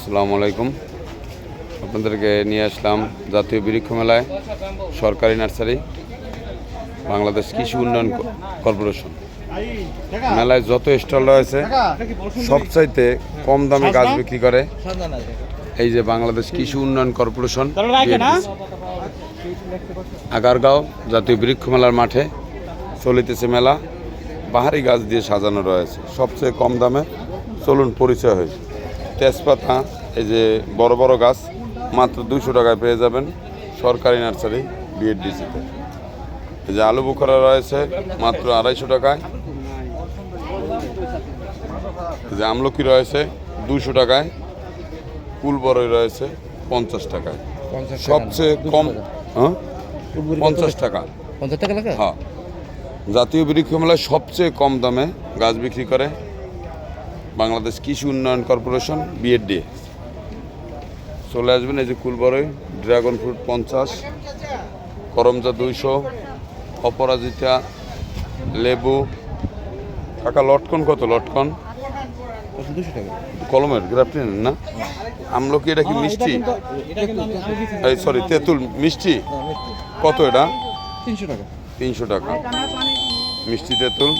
আসসালামু আলাইকুম। আপনাদেরকে নিয়ে আসলাম জাতীয় বৃক্ষ মেলায় সরকারি নার্সারি বাংলাদেশ কৃষি উন্নয়ন কর্পোরেশন। মেলায় যত স্টল রয়েছে সবচাইতে কম দামে গাছ বিক্রি করে। এই যে বাংলাদেশ কৃষি উন্নয়ন কর্পোরেশন আগারগাঁও জাতীয় বৃক্ষ মেলার মাঠে চলিতেছে মেলা। বাহারি গাছ দিয়ে সাজানো রয়েছে। সবচেয়ে কম দামে চলুন পরিচয় হয়েছে তেজপাতা এই যে বড় বড় গাছ মাত্র দুশো টাকায় পেয়ে যাবেন সরকারি নার্সারি বিএডডিসিতে। এই যে আলু বুখারা রয়েছে মাত্র আড়াইশো টাকায়। এই যে আমলকি রয়েছে দুশো টাকায়। কুল বড়ই রয়েছে পঞ্চাশ টাকায়। সবচেয়ে কম হ্যাঁ? পঞ্চাশ টাকা। পঞ্চাশ টাকা হ্যাঁ। জাতীয় বৃক্ষ মেলায় সবচেয়ে কম দামে গাছ বিক্রি করে বাংলাদেশ কৃষি উন্নয়ন কর্পোরেশন বিএডডি চলে আসবেন এই যে কুলবরই ড্রাগন ফ্রুট পঞ্চাশ করমজা দুইশো অপরাজিতা লেবু কাকা লটকন কত? লটকন? কলমের গ্রাফটিন না? আমলকি এটা কি মিষ্টি? এই সরি তেঁতুল মিষ্টি। কত এটা? তিনশো টাকা। তিনশো টাকা। মিষ্টি তেঁতুল।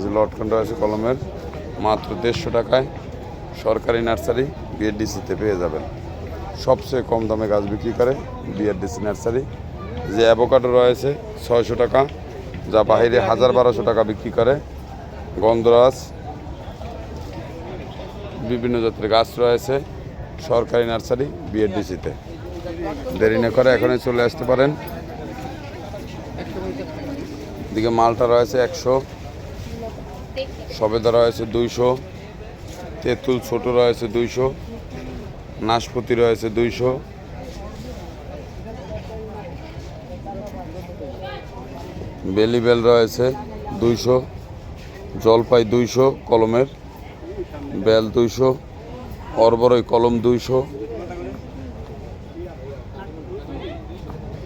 এই যে আছে কলমের, মাত্র দেড়শো টাকায় সরকারি নার্সারি বিএডডিসিতে পেয়ে যাবেন। সবচেয়ে কম দামে গাছ বিক্রি করে বিএডডিসি নার্সারি। যে অ্যাভোকাডো রয়েছে ছয়শো টাকা, যা বাইরে হাজার বারোশো টাকা বিক্রি করে। গন্ধরাজ, বিভিন্ন জাতের গাছ রয়েছে সরকারি নার্সারি বিএডডিসিতে। দেরি না করে এখনই চলে আসতে পারেন। দিকে মালটা রয়েছে একশো। সবেদা রয়েছে দুইশো, তেঁতুল ছোট রয়েছে দুইশো, নাশপাতি রয়েছে দুইশো। বেলি বেল রয়েছে দুইশো, জলপাই দুইশো, কলমের বেল দুইশো, অরবরই কলম দুইশো।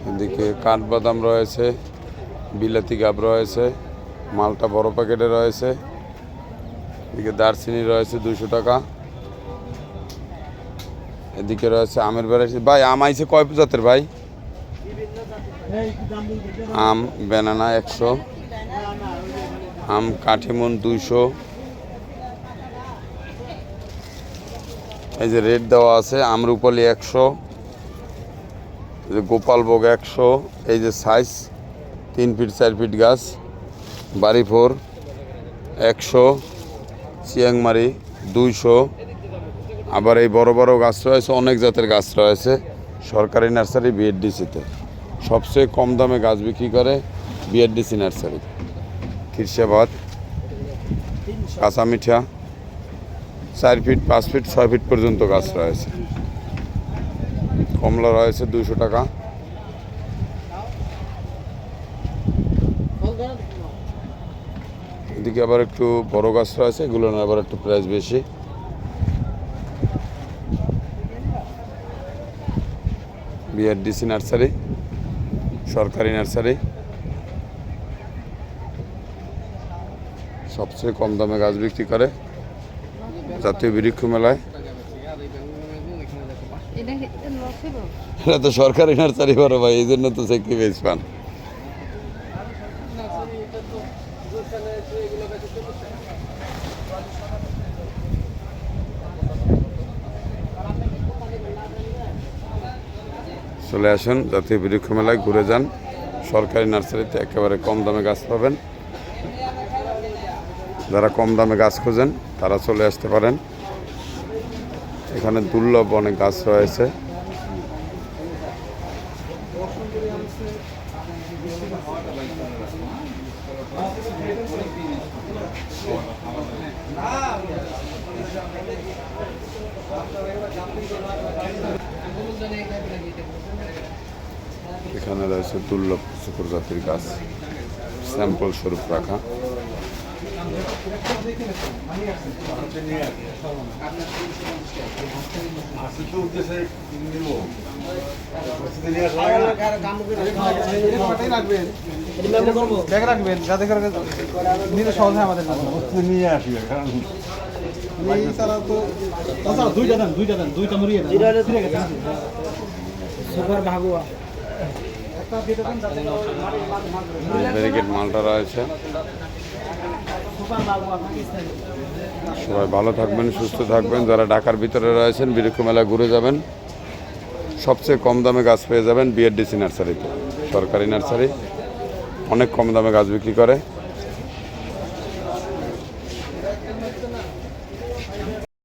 এদিকে কাঠবাদাম রয়েছে, বিলাতি গাব রয়েছে। মালটা বড় প্যাকেটে রয়েছে। এদিকে দারচিনি রয়েছে দুশো টাকা। এদিকে রয়েছে আমের ভ্যারাইটি। ভাই, আম আইছে কয় জাতের ভাই? আম বেনানা একশো। আম, কাঠিমন দুইশো। এই যে রেট দেওয়া আছে আমরুপালি একশো। এই যে গোপালভোগ একশো। এই যে সাইজ তিন ফিট, চার ফিট গাছ। বাড়ি ফোর একশো, চিয়াংমারি দুইশো। আবার এই বড় বড় গাছ রয়েছে, অনেক জাতের গাছ রয়েছে। সরকারি নার্সারি বিএডডিসিতে। সবচেয়ে কম দামে গাছ বিক্রি করে বিএডডিসি নার্সারি। খিরসাবাদ কাঁচা মিঠা চার ফিট, পাঁচ ফিট, ছয় ফিট পর্যন্ত গাছ রয়েছে। কমলা রয়েছে দুশো টাকা। এদিকে আবার একটু বড় গাছ আছে এগুলো আবার একটু প্রাইস বেশি। বিআরডিসি নার্সারি সরকারি নার্সারি। সবচেয়ে কম দামে গাছ বিক্রি করে জাতীয় বৃক্ষ মেলায়। এটা কি তো সরকারি নার্সারি বড় ভাই এই জন্য তো স্যাক্রিফাইস পান। চলে আসুন, জাতীয় বৃক্ষ মেলায় ঘুরে যান। সরকারি নার্সারিতে একেবারে কম দামে গাছ পাবেন। যারা কম দামে গাছ খোঁজেন, তারা চলে আসতে পারেন। এখানে দুর্লভ অনেক গাছ রয়েছে। এখানে রয়েছে দুর্লভ কিছু প্রজাতির গাছ। স্যাম্পল স্বরূপ রাখা। রাখবেন যাতে করে নিতে সহজ হয় আমাদের নিয়ে আসবে কারণ দুইটা দেন দুইটা দেন দুইটা মরিয়ে দেন। সুপার ভাগুয়া। ব্যারিকেড মালটা রয়েছে। সবাই ভালো থাকবেন, সুস্থ থাকবেন। যারা ঢাকার ভিতরে রয়েছেন বিরক্ষ মেলা ঘুরে যাবেন। সবচেয়ে কম দামে গাছ পেয়ে যাবেন বিএডিসি নার্সারিতে। সরকারি নার্সারি, অনেক কম দামে গাছ বিক্রি করে।